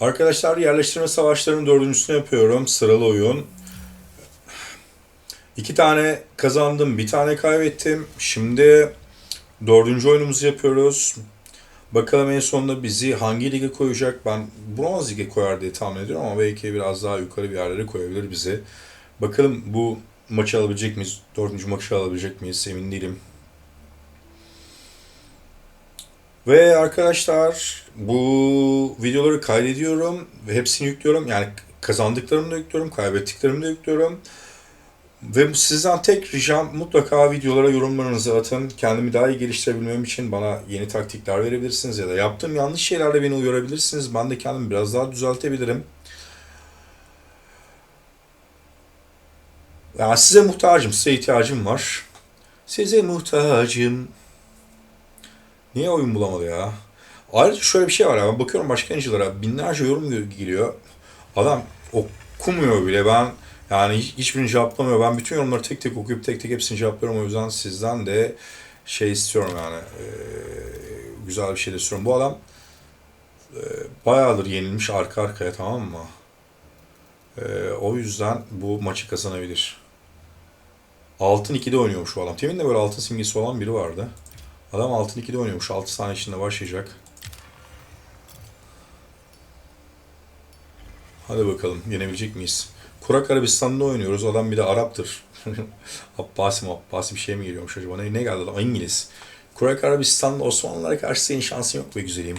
Arkadaşlar yerleştirme savaşlarının dördüncüsünü yapıyorum. Sıralı oyun. İki tane kazandım, bir tane kaybettim. Şimdi dördüncü oyunumuzu yapıyoruz. Bakalım en sonunda bizi hangi lige koyacak? Ben bronz lige koyar diye tahmin ediyorum ama belki biraz daha yukarı bir yerlere koyabilir bizi. Bakalım bu maçı alabilecek miyiz? Dördüncü maçı alabilecek miyiz? Emin değilim. Ve arkadaşlar bu videoları kaydediyorum ve hepsini yüklüyorum. Yani kazandıklarımı da yüklüyorum, kaybettiklerimi de yüklüyorum. Ve sizden tek ricam mutlaka videolara yorumlarınızı atın. Kendimi daha iyi geliştirebilmem için bana yeni taktikler verebilirsiniz ya da yaptığım yanlış şeylerle beni uyarabilirsiniz. Ben de kendimi biraz daha düzeltebilirim. Yani size muhtacım, size ihtiyacım var. Size muhtacım. Niye oyun bulamadı ya? Ayrıca şöyle bir şey var ya. Ben bakıyorum başka yayıncılara binlerce yorum geliyor. Adam okumuyor bile. Ben yani hiç, hiçbirini cevaplamıyor. Ben bütün yorumları tek tek okuyup tek tek hepsini cevaplıyorum. O yüzden sizden de şey istiyorum yani. e, güzel bir şey de istiyorum. Bu adam e, bayağıdır yenilmiş arka arkaya tamam mı? E, o yüzden bu maçı kazanabilir. Altın 2'de oynuyormuş bu adam. Temin de böyle altın simgesi olan biri vardı. Adam altın 2'de oynuyormuş. 6 saniye içinde başlayacak. Hadi bakalım yenebilecek miyiz? Kurak Arabistan'da oynuyoruz. Adam bir de Arap'tır. Abbasi mi Abbasi bir şey mi geliyormuş acaba? Ne, ne geldi adam? İngiliz. Kurak Arabistan'da Osmanlılara karşı senin şansın yok be güzelim.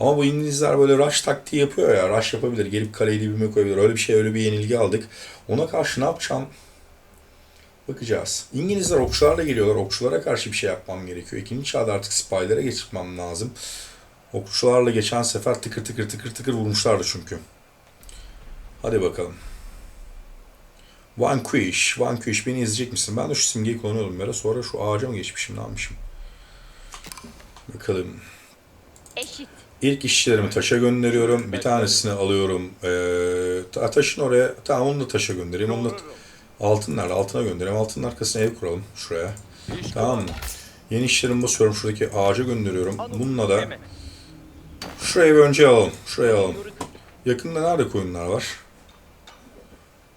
Ama bu İngilizler böyle rush taktiği yapıyor ya. Rush yapabilir. Gelip kaleyi dibime koyabilir. Öyle bir şey, öyle bir yenilgi aldık. Ona karşı ne yapacağım? Bakacağız. İngilizler okçularla geliyorlar. Okçulara karşı bir şey yapmam gerekiyor. İkinci çağda artık spy'lere geçirmem lazım. Okçularla geçen sefer tıkır tıkır tıkır tıkır vurmuşlardı çünkü. Hadi bakalım. Vanquish. Vanquish beni izleyecek misin? Ben de şu simgeyi kullanıyordum bir ara. Sonra şu ağaca mı geçmişim? Ne yapmışım? Bakalım. Eşit. İlk işçilerimi taşa gönderiyorum. Bir tanesini alıyorum. Ee, ta- taşın oraya. Tamam onu da taşa göndereyim. Onu da altın nerede? Altına göndereyim. Altının arkasına ev kuralım. Şuraya. Tamam mı? Yeni işlerimi basıyorum. Şuradaki ağaca gönderiyorum. Bununla da şuraya bir önce alalım. Şuraya alalım. Yakında nerede koyunlar var?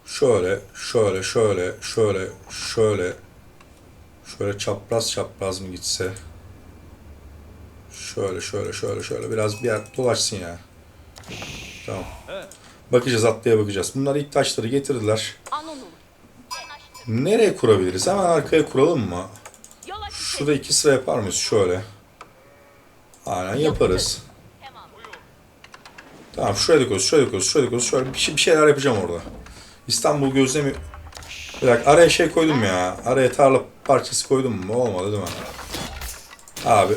Şöyle, şöyle, şöyle, şöyle, şöyle. Şöyle çapraz çapraz mı gitse? Şöyle, şöyle, şöyle, şöyle. Biraz bir yer dolaşsın ya. Tamam. Bakacağız, atlaya bakacağız. Bunlar ilk taşları getirdiler. Anonum. Nereye kurabiliriz? Hemen arkaya kuralım mı? Şurada iki sıra yapar mıyız? Şöyle. Aynen yaparız. Tamam. Şuraya da koyuyoruz, şuraya da koyuyoruz, şuraya da koyuyoruz. Şöyle bir, şey, bir şeyler yapacağım orada. İstanbul gözlemi... Bir dakika araya şey koydum ya. Araya tarla parçası koydum mu? Olmadı değil mi? Abi.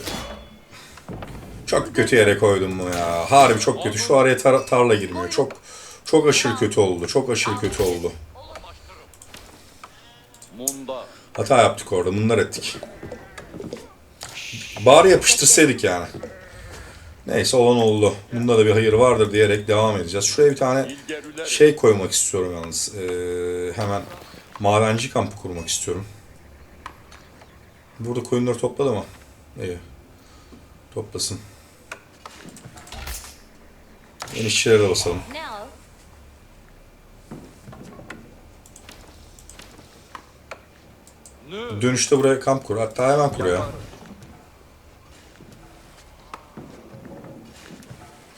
Çok kötü yere koydum mu ya. Harbi çok kötü. Şu araya tar- tarla girmiyor. Çok çok aşırı kötü oldu. Çok aşırı kötü oldu. Munda. Hata yaptık orada. Bunlar ettik. Bari yapıştırsaydık yani. Neyse olan oldu. Bunda da bir hayır vardır diyerek devam edeceğiz. Şuraya bir tane şey koymak istiyorum yalnız. Ee, hemen madenci kampı kurmak istiyorum. Burada koyunları topladı mı? İyi. Toplasın. Yeni işçilere de basalım. Dönüşte buraya kamp kur. Hatta hemen kur ya.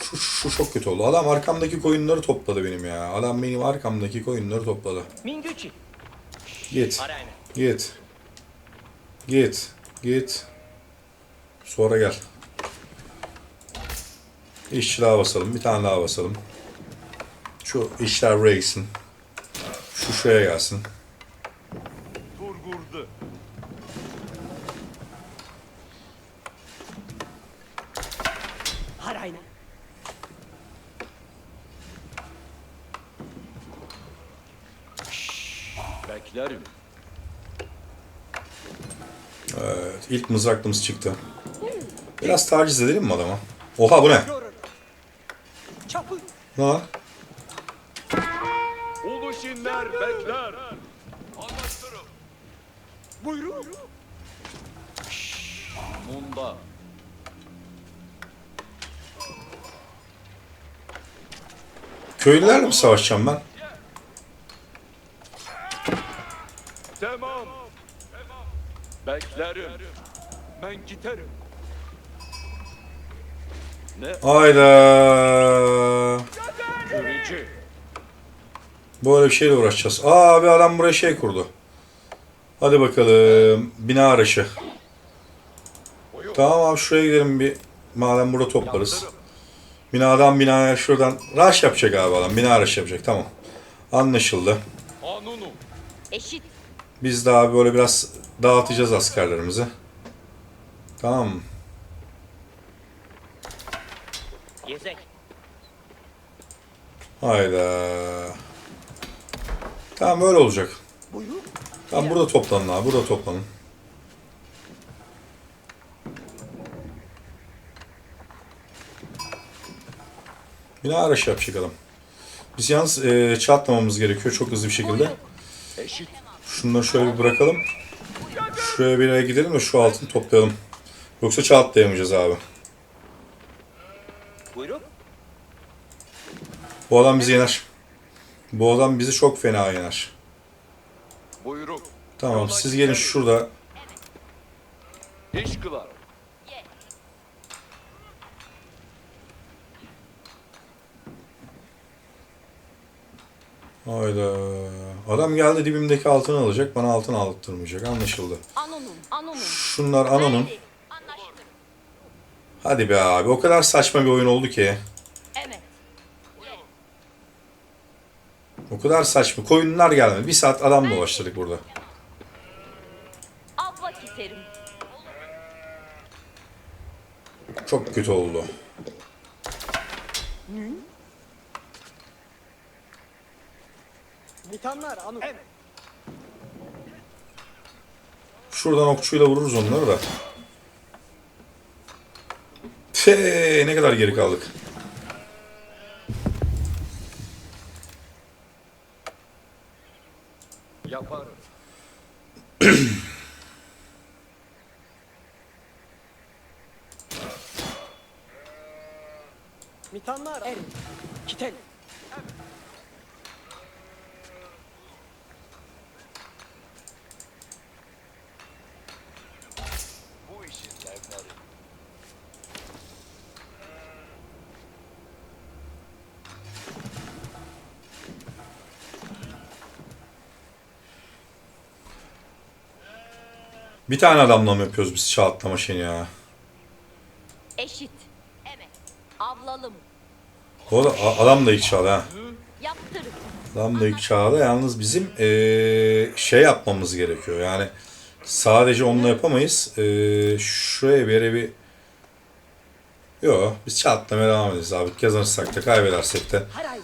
Şu, şu çok kötü oldu. Adam arkamdaki koyunları topladı benim ya. Adam benim arkamdaki koyunları topladı. Git. Git. Git. Git. Sonra gel. İşçi daha basalım. Bir tane daha basalım. Şu işler buraya gitsin. Şu şuraya gelsin. Beklerim. Evet, ilk mızraklımız çıktı. Biraz taciz edelim mi adama? Oha bu ne? Ne lan? Uluşinler bekler. Anlaştırım. Buyurun. Munda. Köylülerle mi savaşacağım ben? Tamam. Beklerim. Ben giderim. Ne? Hayda. Görücü. Böyle bir şeyle uğraşacağız. Aa bir adam buraya şey kurdu. Hadi bakalım. Bina. Buyur. Tamam abi şuraya gidelim bir. Madem burada toplarız. Binadan binaya şuradan. Rush yapacak abi adam. Bina arayışı yapacak. Tamam. Anlaşıldı. Biz de abi böyle biraz dağıtacağız askerlerimizi. Tamam? Gezek. Hayda. Tamam böyle olacak. Buyurun. Tamam burada toplanın abi. Burada toplanın. Bina araç yapacak adam. Biz yalnız e, çatlamamız gerekiyor çok hızlı bir şekilde. Eşit. Şunları şöyle bir bırakalım. Şuraya bir yere gidelim de şu altını toplayalım. Yoksa çatlayamayacağız abi. Buyurun. Bu adam bizi yener. Bu adam bizi çok fena yener. Buyruk. Tamam siz gelin şurada. İş kılar. Hayda. Adam geldi dibimdeki altını alacak. Bana altın aldırmayacak. Anlaşıldı. Anonim. Anonim. Hadi be abi. O kadar saçma bir oyun oldu ki. Evet. O kadar saçma. Koyunlar gelmedi. Bir saat adam dolaştırdık burada. Abla keserim. Çok kötü oldu. Nitanlar anu. Şuradan okçuyla vururuz onları da. Tee, ne kadar geri kaldık. Yaparım. Nitanlar el. Kitel. Bu Bir tane adamla mı yapıyoruz biz çağ atlama şeyini ya? Eşit. Evet. Avlalım. O da, a- adam da ilk çağda ha. Adam da ilk çağda. Yalnız bizim eee, şey yapmamız gerekiyor. Yani sadece onunla yapamayız. Eee, şuraya bir yere bir... Yok biz çağ atlamaya devam edeceğiz abi. Kazanırsak da kaybedersek de. Haray.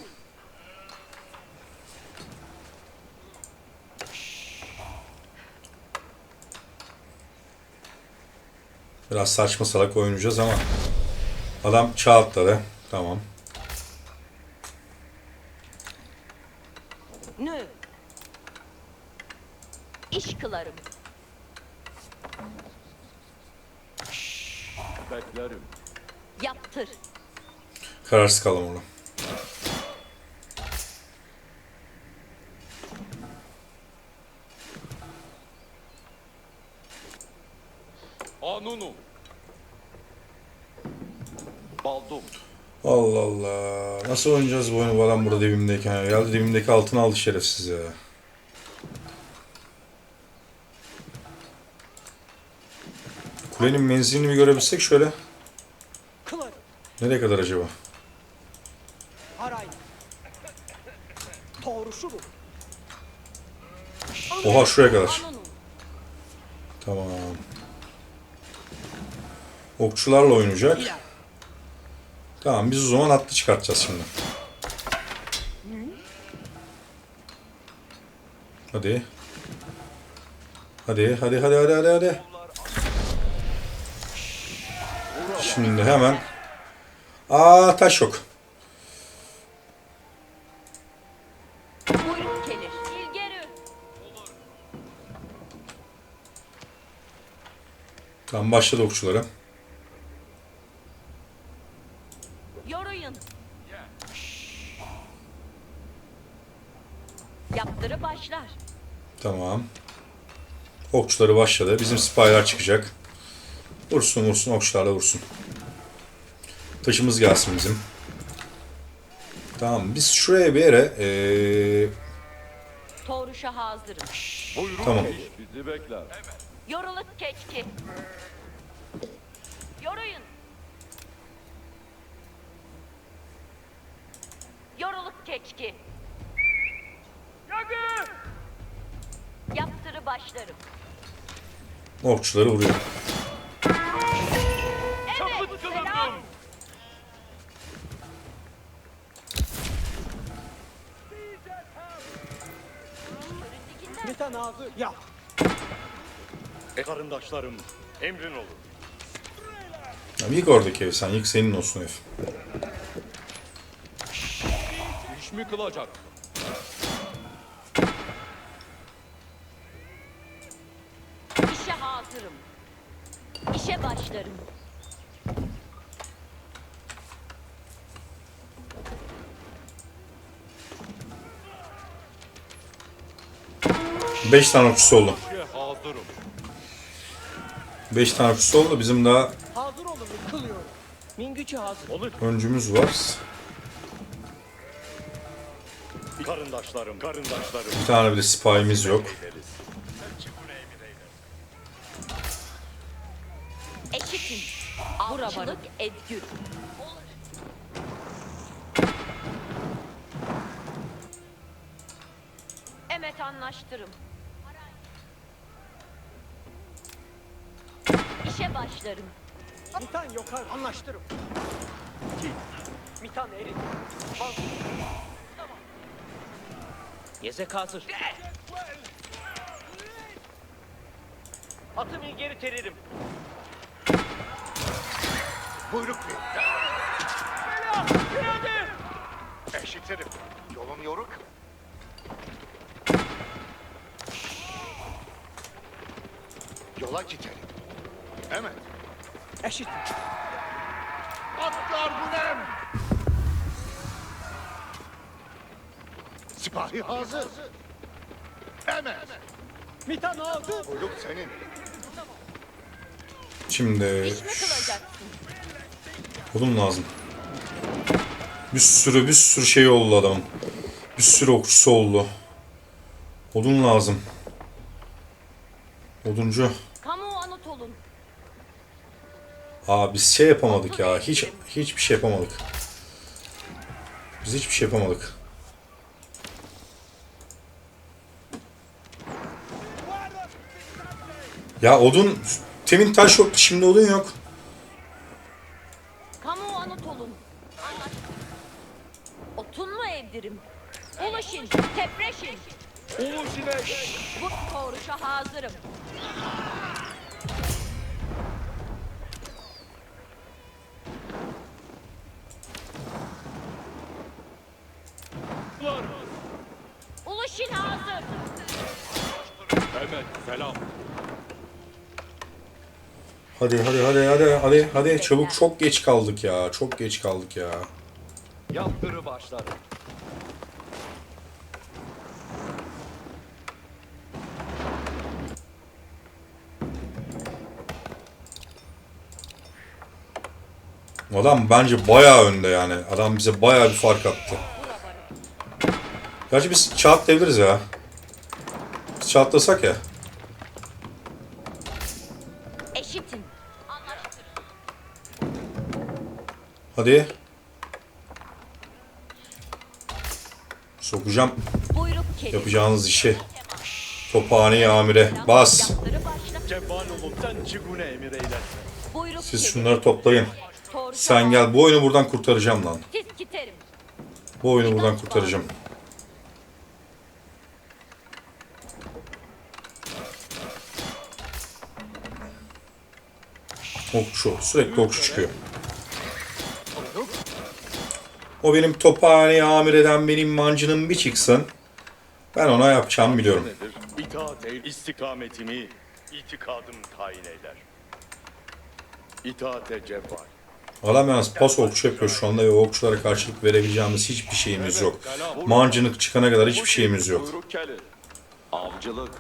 Biraz saçma salak oynayacağız ama adam çağ atladı. Tamam. Nü. İş kılarım. Beklerim. Yaptır. Kararsız kaldım orada. Anunu. Baldum. Allah Allah. Nasıl oynayacağız bu oyunu adam burada dibimdeyken? ya? Geldi dibimdeki altını aldı şerefsiz ya. Kulenin menzilini bir görebilsek şöyle. Nereye kadar acaba? Oha şuraya kadar. Tamam. Okçularla oynayacak. Tamam biz o zaman atlı çıkartacağız şimdi. Hadi. Hadi hadi hadi hadi hadi hadi. Şimdi hemen. Aa taş yok. Tamam başladı okçulara. Yoruyun. Yaptırı başlar. Tamam. Okçuları başladı. Bizim spylar çıkacak. Vursun vursun okçularla vursun. Taşımız gelsin bizim. Tamam biz şuraya bir yere eee, Toğruşa hazırım. Buyurun Tamam. Bizi bekler. Yoruluk keçki. Yoruyun. Yoruluk keçki. Yaptırı başlarım. Okçuları vuruyor. Mitan hazır. Yap. E karındaşlarım, emrin olur. Ya, yık oradaki ev sen. Yık senin olsun ev. İş mi kılacak? İşe hazırım. İşe başlarım. Beş tane okçusu oldu. Beş tane okçusu oldu. Bizim daha Hazır olun kılıyorum. Min gücü hazır. Olur. öncümüz var. Karındaşlarım, karındaşlarım. Bir tane bile spy'imiz yok. Eyleriz. Avcılık edgür. Evet anlaştırım. İşe başlarım. Mitan yokar. Anlaştırım. Mitan erin. Hazır. Yezek hazır. Atımı geri teririm. Buyruk bey. Eşitirim. Yolun yoruk. Yola gidelim. Evet. Eşit. Atlar bu nem. Sipahi hazır. Evet. Mitan hazır. Buyruk senin. Şimdi İş mi kılacaksın? Odun lazım. Bir sürü bir sürü şey oldu adamın. Bir sürü okçusu oldu. Odun lazım. Oduncu. Aa biz şey yapamadık ya. Hiç hiçbir şey yapamadık. Biz hiçbir şey yapamadık. Ya odun temin taş yoktu şimdi odun yok. Kamu anıt olun. Anlaştık. Otun mu evdirim? Ulaşın, tepreşin. Ulu sinek. Bu koruşa hazırım. Hadi hadi hadi hadi hadi hadi çabuk çok geç kaldık ya. Çok geç kaldık ya. Yaptırı başlar. Adam bence bayağı önde yani. Adam bize bayağı bir fark attı. Gerçi biz çağatlayabiliriz ya. Biz çağatlasak ya. Hadi. Sokacağım yapacağınız işi. Tophane amire. Bas. Siz şunları toplayın. Sen gel. Bu oyunu buradan kurtaracağım lan. Bu oyunu buradan kurtaracağım. Okçu. Sürekli okçu çıkıyor. O benim tophane amir eden benim mancınım bir çıksın. Ben ona yapacağımı biliyorum. İtaat eyle, istikametimi, itikadım tayin eyler. İtaate cebbar, Adam yalnız pas okçu yapıyor şu anda ve okçulara karşılık verebileceğimiz hiçbir şeyimiz yok. Mancınık çıkana kadar hiçbir şeyimiz yok. Avcılık.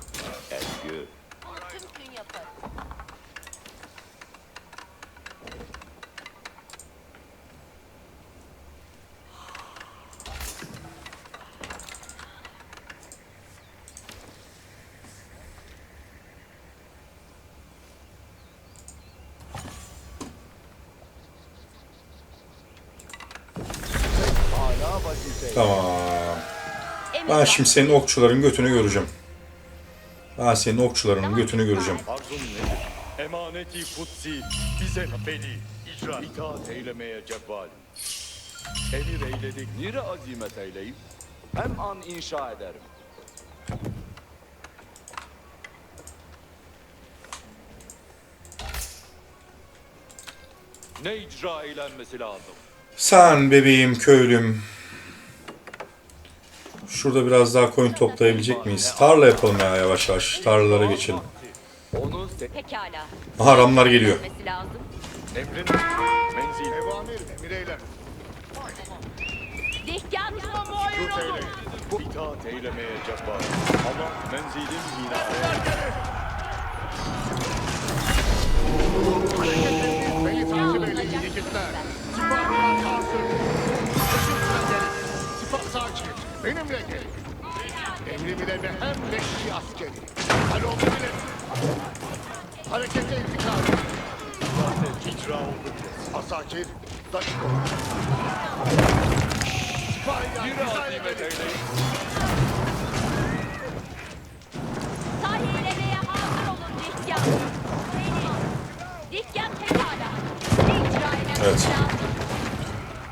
Tamam. Ben şimdi senin okçuların götünü göreceğim. Ben senin okçularının götünü göreceğim. Arzun nedir? Emaneti kutsi bize beni icra itaat eylemeye cevval. Emir eyledik. Nire azimet eyleyip hem an inşa ederim. Ne icra eylenmesi lazım? Sen bebeğim köylüm. Şurada biraz daha koyun toplayabilecek miyiz? Tarla yapalım ya yavaş yavaş. Tarlalara geçelim. Onu Pekala. Aha ramlar geliyor. Lazım. Emrin menzil. Evamir emir eylem. Dihyan Tut eyle. İtaat eylemeye cevval. Ama menzilim minare. Beni takip eyleyin yigitler. Sipahlar kalsın. Işıkla gelin. Sipah sakin. Benimle gelin. Emrim ile ve hem leşi askeri. Halom bile. Harekete intikal. İcra oldu. Asakir. Sipahi Nire yani. azimet eyleyip Sahiyelemeye hazır olun Dihyan. Dihyan pekala. İcra Evet.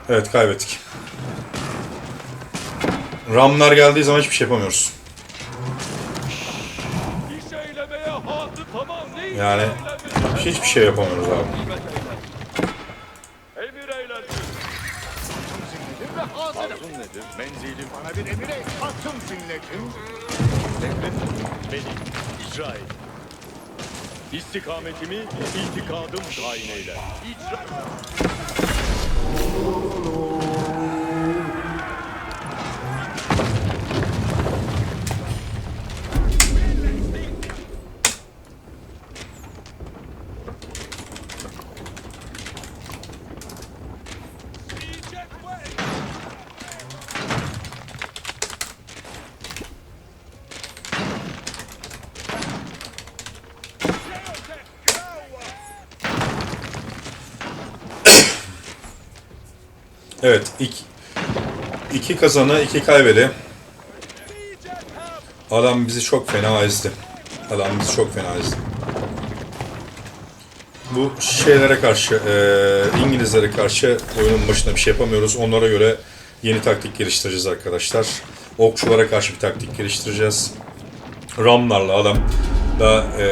Evet kaybettik. Ramlar geldiği zaman hiçbir şey yapamıyoruz. Yani hiçbir şey yapamıyoruz abi. Emir. Arzun nedir? Menzilim. Bana bir emire atım zinledim. Emrin beni icra et. İstikametimi itikadım tayin eyle. İcra... Evet iki, iki kazanı iki kaybedi. Adam bizi çok fena ezdi. Adam bizi çok fena ezdi. Bu şeylere karşı, eee, İngilizlere karşı oyunun başında bir şey yapamıyoruz. Onlara göre yeni taktik geliştireceğiz arkadaşlar. Okçulara karşı bir taktik geliştireceğiz. Ramlarla adam da eee